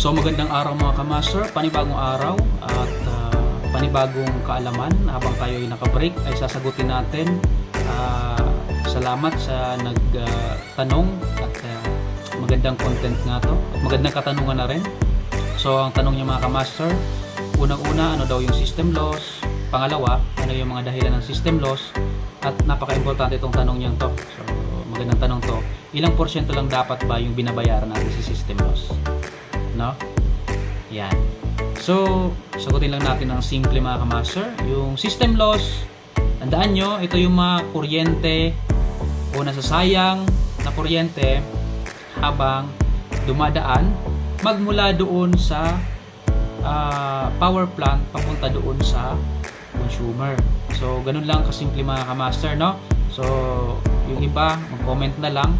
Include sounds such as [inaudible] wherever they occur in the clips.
So magandang araw mga kamaster, panibagong araw at ah, panibagong kaalaman habang tayo ay nakabreak ay sasagutin natin. Ah, salamat sa nagtanong at ah, magandang content nga to at magandang katanungan na rin. So ang tanong niya mga kamaster, unang-una ano daw yung system loss, pangalawa ano yung mga dahilan ng system loss at napaka-importante itong tanong niyang to. So magandang tanong to. Ilang porsyento lang dapat ba yung binabayaran natin sa system loss? No? Yan. So, sagutin lang natin ng simple mga kamaster. Yung system loss, tandaan nyo, ito yung mga kuryente o nasasayang na kuryente habang dumadaan magmula doon sa ah, power plant papunta doon sa consumer. So, ganun lang kasimple mga kamaster, no? So, yung iba, mag-comment na lang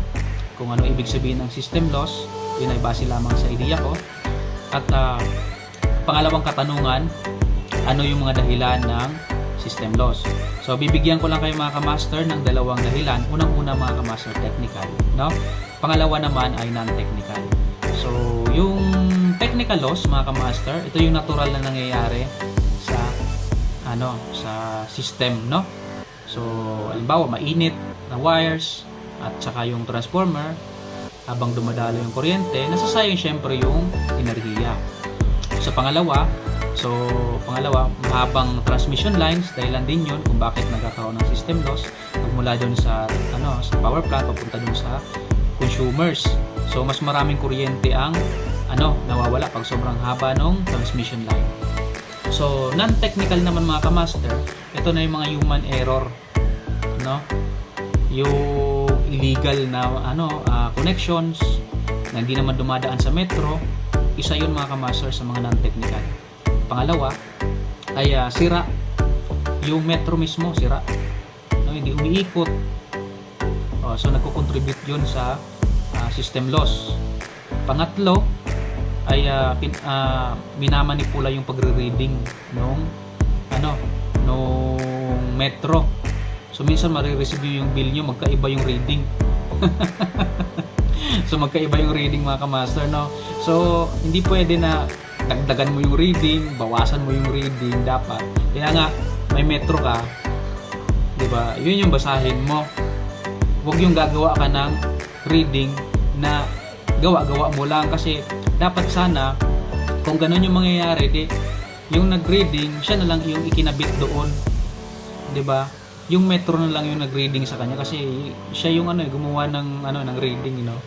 kung ano ibig sabihin ng system loss. Yun ay base lamang sa idea ko. At ah, pangalawang katanungan, ano yung mga dahilan ng system loss? So, bibigyan ko lang kayo mga kamaster ng dalawang dahilan. Unang-una mga kamaster, technical. No? Pangalawa naman ay non-technical. So, yung technical loss mga kamaster, ito yung natural na nangyayari sa ano, sa system, no? So, halimbawa, mainit na wires at saka yung transformer habang dumadalo yung kuryente, nasasayang syempre yung enerhiya. Sa pangalawa, so pangalawa, mahabang transmission lines, dahilan din yun kung bakit nagkakaroon ng system loss magmula doon sa ano, sa power plant papunta doon sa consumers. So mas maraming kuryente ang ano, nawawala pag sobrang haba ng transmission line. So, non-technical naman mga kamaster, ito na yung mga human error, no? Yung illegal na ano, ah, connections na hindi naman dumadaan sa metro, isa yun mga kamaster sa mga non-technical. Pangalawa, ay ah, sira. Yung metro mismo, sira. No, hindi umiikot. Oh, so, nagko-contribute yun sa ah, system loss. Pangatlo, ay ah, pin, ah, minamanipula yung pagre-reading nung ano nung metro. So minsan marireceive yung bill nyo, magkaiba yung reading. [laughs] so magkaiba yung reading mga kamaster, no? So hindi pwede na dagdagan mo yung reading, bawasan mo yung reading dapat. Kaya nga may metro ka, 'di ba? Yun yung basahin mo. Huwag yung gagawa ka ng reading na gawa-gawa mo lang kasi dapat sana kung ganun yung mangyayari di yung nag-reading siya na lang yung ikinabit doon 'di ba yung metro na lang yung nag-reading sa kanya kasi siya yung ano eh, gumawa ng ano ng reading you know?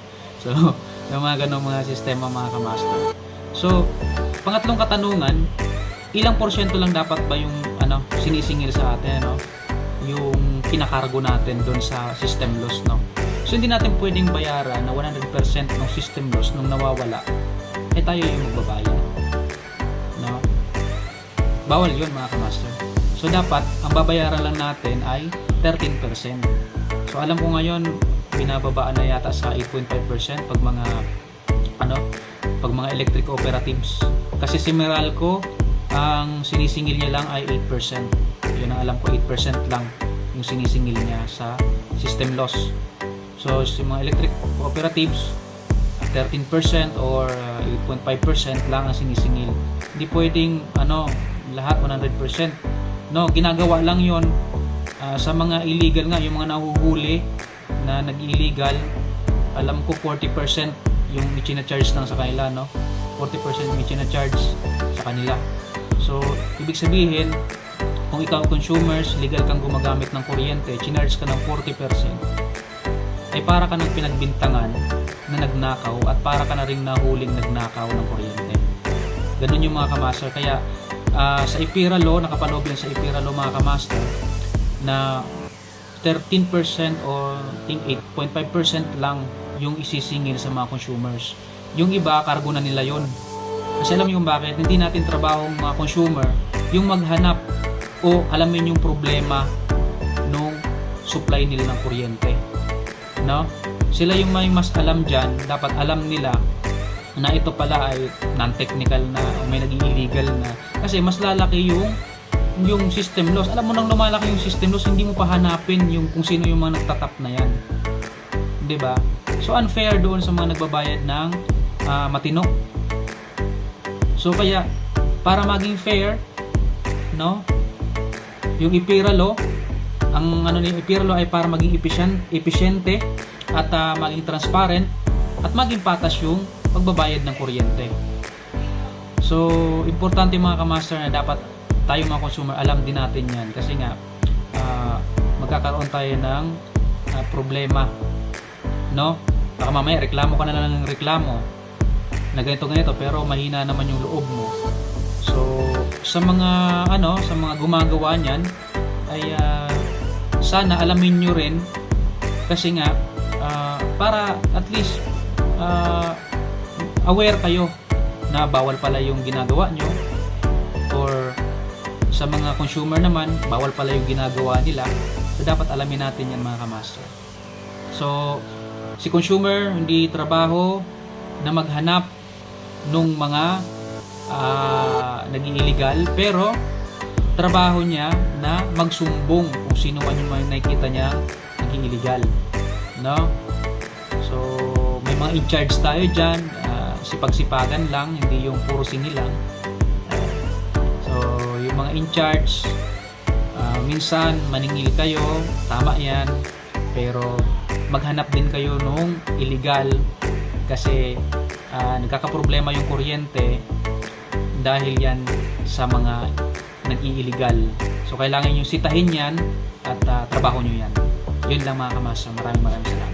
So [laughs] yung mga ganung mga sistema mga kamaster. So pangatlong katanungan ilang porsyento lang dapat ba yung ano sinisingil sa atin ano yung kinakargo natin doon sa system loss no? So hindi natin pwedeng bayaran na 100% ng system loss nung nawawala. Eh tayo yung magbabayad. No? Bawal yun mga kamaster so dapat ang babayaran lang natin ay 13% so alam ko ngayon binababaan na yata sa 8.5% pag mga ano pag mga electric operatives. Kasi si Meralco ang sinisingil niya lang ay 8% yun ang alam ko 8% lang yung sinisingil niya sa system loss. So si mga electric operatives 13% or uh, 8.5% lang ang sinisingil. Hindi pwedeng ano lahat 100% no ginagawa lang yon ah, sa mga illegal nga yung mga nahuhuli na nag-illegal alam ko 40% yung ichina-charge lang sa kanila no? 40% yung ichina-charge sa kanila. So ibig sabihin kung ikaw consumers legal kang gumagamit ng kuryente chinarge ka ng 40% ay para ka ng pinagbintangan na nagnakaw at para ka na rin nahuling nagnakaw ng kuryente. Ganun yung mga kamaster. Kaya ah, sa IPIRA law nakapaloob yan sa IPIRA mga kamaster na 13% o think 8.5% lang yung isisingil sa mga consumers. Yung iba, kargo na nila yon. Kasi alam yung bakit, hindi natin trabaho mga consumer yung maghanap o alamin yung problema nung supply nila ng kuryente. No? Sila yung may mas alam dyan, dapat alam nila na ito pala ay non-technical na may naging illegal na kasi mas lalaki yung yung system loss. Alam mo nang lumalaki yung system loss, hindi mo pa hanapin yung kung sino yung mga nagtatap na yan. 'Di ba? So unfair doon sa mga nagbabayad ng ah, matino. So kaya para maging fair, no? Yung IPIRA ang ano ni IPIRA law ay para maging efficient, episyente at ah, maging transparent at maging patas yung pagbabayad ng kuryente. So, importante mga kamaster na dapat tayo mga consumer alam din natin yan kasi nga ah, magkakaroon tayo ng ah, problema no? Baka mamaya reklamo ka na lang ng reklamo na ganito ganito pero mahina naman yung loob mo. So, sa mga ano, sa mga gumagawa niyan ay ah, sana alamin nyo rin kasi nga ah, para at least ah, aware kayo na bawal pala yung ginagawa nyo. Or sa mga consumer naman bawal pala yung ginagawa nila. So dapat alamin natin yan mga kamaster. So si consumer hindi trabaho na maghanap nung mga ah, naging illegal. Pero trabaho niya na magsumbong kung sino man yung mga nakikita niya naging illegal. No? So may mga in charge tayo dyan sipag-sipagan lang hindi yung puro sinilang so yung mga in charge ah, minsan maningil kayo tama yan pero maghanap din kayo nung illegal kasi ah, nagkakaproblema yung kuryente dahil yan sa mga nag-i-illegal. So kailangan nyo sitahin yan at ah, trabaho nyo yan. Yun lang mga kamasa. Maraming maraming salamat.